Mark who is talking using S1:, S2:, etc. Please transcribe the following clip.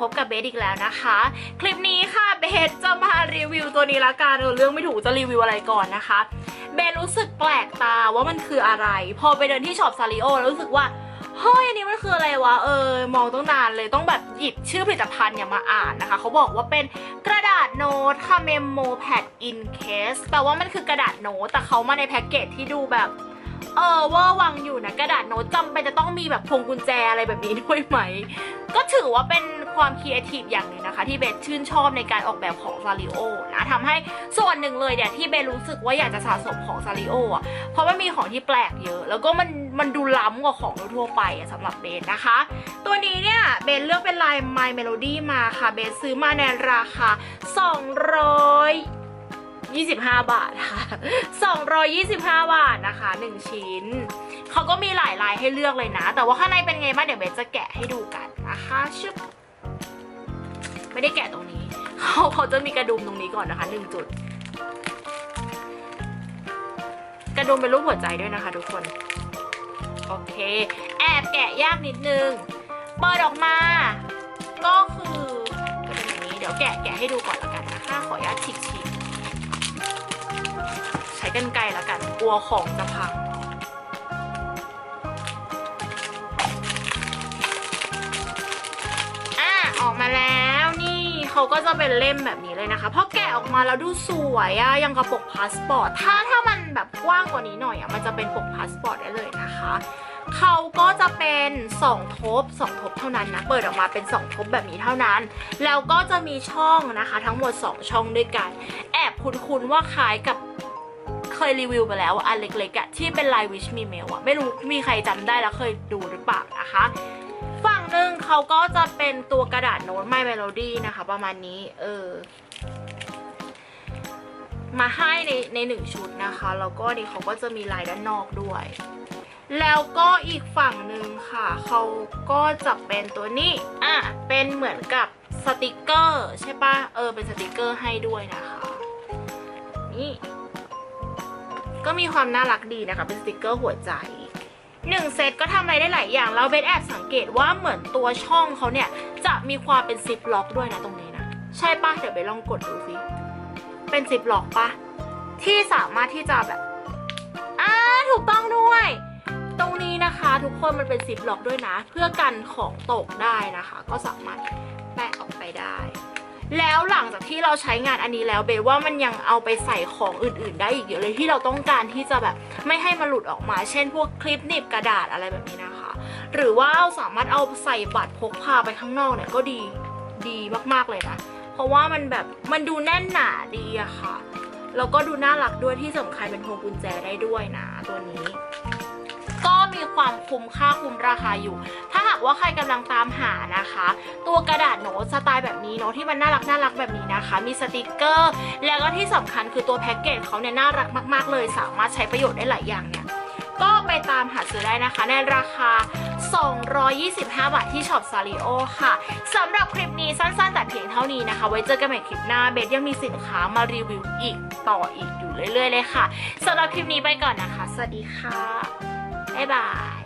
S1: พบกับเบสอีกแล้วนะคะ คลิปนี้ค่ะเบสจะมารีวิวตัวนี้ละกันเออเรื่องไม่ถูกจะรีวิวอะไรก่อนนะคะเบสรู้สึกแปลกตาว่ามันคืออะไร พอไปเดินที่ช็อปซาริโอแล้วรู้สึกว่าเฮ้ยอันนี้มันคืออะไรวะเออมองต้องนานเลยต้องแบบหยิบชื่อผลิตภัณฑ์เนี่ยมาอ่านนะคะ เขาบอกว่าเป็นกระดาษโน้ตค่ะเมมโมแพดอินเคสแปลว่ามันคือกระดาษโน้ตแต่เขามาในแพ็กเกจที่ดูแบบเออเว่าวังอยู่นะกระดาษโน้ตจำเป็นจะต้องมีแบบพวงกุญแจอะไรแบบนี้ด้วยไหม ก็ถือว่าเป็น ความครีเอทีฟอย่างหนึ่งนะคะ ที่เบสชื่นชอบในการออกแบบของซาริโอนะทำให้ส่วนหนึ่งเลยเนี่ยที่เบสรู้สึกว่าอยากจะสะสมของซาริโออะเพราะมันมีของที่แปลกเยอะ แล้วก็มันมันดูล้ำกว่าของทั่วไปอะสำหรับเบสนะคะ ตัวนี้เนี่ยเบสเลือกเป็นลาย My Melody มาค่ะเบสซื้อมาในราคา 200 25 บาทค่ะ 225 บาทนะคะ 1 ชิ้น เขาก็มีหลายลายให้เลือกเลยนะ แต่ว่าข้างในเป็นไงบ้างเดี๋ยวเบสจะแกะให้ดูกันนะคะชึบ ไม่ได้แกะตรงนี้เขาเขาจะมีกระดุมตรงนี้ก่อนนะคะหนึ่งจุด กระดุมเป็นรูปหัวใจด้วยนะคะ ทุกคน โอเค แอบแกะยากนิดนึง เปิดออกมา ก็คือก็เป็นอย่างนี้ เดี๋ยวแกะแกะให้ดูก่อนละกันนะคะขออนุญาตฉีกฉีกใช้กันไกลละกัน กลัวของจะพังอะออกมาแล้ว เขาก็จะเป็นเล่มแบบนี้เลยนะคะพอแกะออกมาแล้วดูสวยอะยังกับปกพาสปอร์ตถ้าถ้ามันแบบกว้างกว่านี้หน่อยอะมันจะเป็นปกพาสปอร์ตได้เลยนะคะเขาก็จะเป็น2ทบ2ทบเท่านั้นนะ เปิดออกมาเป็น2ทบแบบนี้เท่านั้น แล้วก็จะมีช่องนะคะ ทั้งหมด 2 ช่องด้วยกัน แอบคุ้นๆว่าคล้ายกับเคยรีวิวไปแล้วอะอันเล็กๆอะที่เป็นลายวิชมีเมลอะไม่รู้มีใครจำได้แล้วเคยดูหรือเปล่านะคะ นึงเขาก็จะเป็นตัวกระดาษโน้ต My Melody นะคะ ประมาณนี้ เออ มาให้ในในหนึ่งชุดนะคะ แล้วก็นี่เขาก็จะมีลายด้านนอกด้วย แล้วก็อีกฝั่งหนึ่งค่ะ เขาก็จะเป็นตัวนี้ อะ เป็นเหมือนกับสติกเกอร์ใช่ปะเออ เป็นสติกเกอร์ให้ด้วยนะคะ นี่ ก็มีความน่ารักดีนะคะ เป็นสติกเกอร์หัวใจ หนึ่งเซตก็ทำอะไรได้หลายอย่างแล้วเบสแอบสังเกตว่าเหมือนตัวช่องเขาเนี่ย จะมีความเป็นซิปล็อกด้วยนะตรงนี้นะ ใช่ปะเดี๋ยวเบสลองกดดูสิเป็นซิปล็อกปะที่สามารถที่จะแบบอ่าถูกต้องด้วย ตรงนี้นะคะทุกคนมันเป็นซิปล็อกด้วยนะ เพื่อกันของตกได้นะคะ ก็สามารถแปะออกไปได้แล้วหลังจากที่เราใช้งานอันนี้แล้วเบว่ามันยังเอาไปใส่ของอื่น ๆ ได้อีกเยอะเลยที่เราต้องการที่จะแบบ ไม่ให้มันหลุดออกมา เช่น พวกคลิปหนีบกระดาษอะไรแบบนี้นะคะ หรือว่าสามารถเอาใส่บัตรพกพาไปข้างนอกเนี่ยก็ดีดีมากๆเลยนะ เพราะว่ามันแบบมันดูแน่นหนาดีอะค่ะแล้วก็ดูน่ารักด้วยที่สำคัญเป็นพวงกุญแจได้ด้วยนะตัวนี้ ก็มีความคุ้มค่าคุ้มราคาอยู่ ถ้าหากว่าใครกำลังตามหานะคะ ตัวกระดาษโน้ตสไตล์แบบนี้เนาะที่มันน่ารักน่ารักแบบนี้นะคะ มีสติกเกอร์ แล้วก็ที่สำคัญคือตัวแพ็กเกจเขาเนี่ยน่ารักมาก ๆ เลย สามารถใช้ประโยชน์ได้หลายอย่างเนี่ยก็ไปตามหาซื้อได้นะคะ ในราคา 225 บาทที่ช็อปซาริโอค่ะ สำหรับคลิปนี้สั้นๆ แต่เพียงเท่านี้นะคะ ไว้เจอกันใหม่คลิปหน้า เบสยังมีสินค้ามารีวิวอีกต่ออีกอยู่เรื่อยๆเลยค่ะ สำหรับคลิปนี้ไปก่อนนะคะ สวัสดีค่ะ บ๊ายบาย